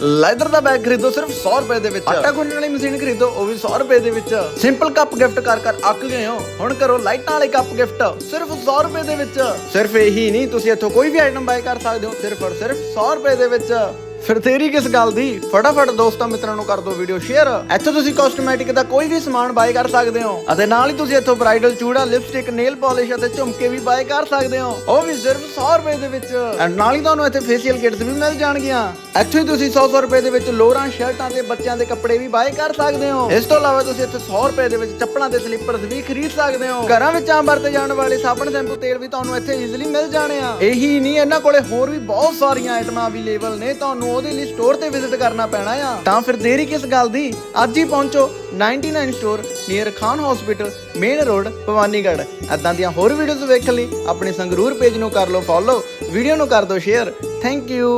Leather ਦਾ bag ਖਰੀਦੋ ਸਿਰਫ 100 ਰੁਪਏ ਦੇ ਵਿੱਚ। ਆਟਾ ਗੁੰਨਣ ਵਾਲੀ ਮਸ਼ੀਨ ਖਰੀਦੋ ਉਹ ਵੀ 100 ਰੁਪਏ ਦੇ ਵਿੱਚ। ਸਿੰਪਲ ਕੱਪ ਗਿਫਟ ਕਰ ਕਰ ਅੱਕ ਗਏ ਹੋ। ਹੁਣ ਕਰੋ ਲਾਈਟਾਂ ਵਾਲੇ ਕੱਪ ਗਿਫਟ ਸਿਰਫ 100 ਰੁਪਏ ਦੇ ਵਿੱਚ। ਸਿਰਫ ਇਹੀ ਨਹੀਂ ਤੁਸੀਂ ਇੱਥੋਂ ਕੋਈ ਵੀ ਆਈਟਮ ਬਾਏ ਕਰ ਸਕਦੇ ਹੋ ਸਿਰਫ ਔਰ ਸਿਰਫ 100 ਰੁਪਏ ਦੇ ਵਿੱਚ। ਫਿਰ ਤੇਰੀ ਕਿਸ ਗੱਲ ਦੀ? ਫਟਾਫਟ ਦੋਸਤਾਂ ਮਿੱਤਰਾਂ ਨੂੰ ਕਰ ਦਿਓ ਵੀਡੀਓ ਸ਼ੇਅਰ ਇੱਥੇ ਤੁਸੀਂ ਕਾਸਮੈਟਿਕ ਦਾ ਕੋਈ ਵੀ ਸਮਾਨ ਬਾਏ ਕਰ ਸਕਦੇ ਹੋ। ਅਤੇ ਨਾਲ ਹੀ ਤੁਸੀਂ ਇੱਥੋਂ ਬ੍ਰਾਈਡਲ ਚੂੜਾ ਲਿਪਸਟਿਕ ਨੇਲ ਪਾਲਿਸ਼ ਅਤੇ ਝੁਮਕੇ ਵੀ ਬਾਏ ਕਰ ਸਕਦੇ ਹੋ। ਉਹ ਵੀ ਸਿਰਫ 100 ਰੁਪਏ ਦੇ ਵਿੱਚ। ਐਂਡ ਨਾਲ ਹੀ ਤੁਹਾਨੂੰ ਇੱਥੇ ਫੇਸ਼ੀਅਲ ਕਿਟਸ ਵੀ ਮਿਲ ਜਾਣਗੀਆਂ। ਇੱਥੇ ਤੁਸੀਂ 100 ਰੁਪਏ ਦੇ ਵਿੱਚ ਲੋਰਾਂ ਸ਼ਰਟਾਂ ਤੇ ਬੱਚਿਆਂ ਦੇ ਕੱਪੜੇ ਵੀ ਬਾਏ ਕਰ ਸਕਦੇ ਹੋ। ਇਸ ਤੋਂ ਇਲਾਵਾ ਤੁਸੀਂ ਇੱਥੇ 100 ਰੁਪਏ ਦੇ ਵਿੱਚ ਚੱਪਲਾਂ ਤੇ ਸਲੀਪਰਸ ਵੀ ਖਰੀਦ ਸਕਦੇ ਹੋ। ਘਰਾਂ ਵਿੱਚ ਆਮ ਵਰਤੇ ਜਾਣ ਵਾਲੇ ਸਾਬਣ, ਸ਼ੈਂਪੂ, ਤੇਲ ਵੀ ਤੁਹਾਨੂੰ ਇੱਥੇ ਈਜ਼ੀਲੀ ਮਿਲ ਜਾਣੇ ਆ। ਇਹੀ ਨਹੀਂ, ਇਹਨਾਂ ਕੋਲੇ ਹੋਰ ਵੀ ਬਹੁਤ ਸਾਰੀਆਂ ਆਈਟਮਾਂ ਅਵੇਲੇਬਲ ਨੇ। ਤੁਹਾਨੂੰ ਉਹਦੇ ਲਈ ਸਟੋਰ ਤੇ ਵਿਜ਼ਿਟ ਕਰਨਾ ਪੈਣਾ ਆ। ਤਾਂ ਫਿਰ ਦੇਰੀ ਕਿਸ ਗੱਲ ਦੀ? ਅੱਜ ਹੀ ਪਹੁੰਚੋ 99 store near Khan hospital main road Bhawanigarh. ਐਦਾਂ ਦੀਆਂ ਹੋਰ ਵੀਡੀਓਜ਼ ਵੇਖਣ ਲਈ ਆਪਣੇ ਸੰਗਰੂਰ ਪੇਜ ਨੂੰ ਕਰ ਲਓ ਫੋਲੋ ਵੀਡੀਓ ਨੂੰ ਕਰ ਦਿਓ ਸ਼ੇਅਰ ਥੈਂਕ ਯੂ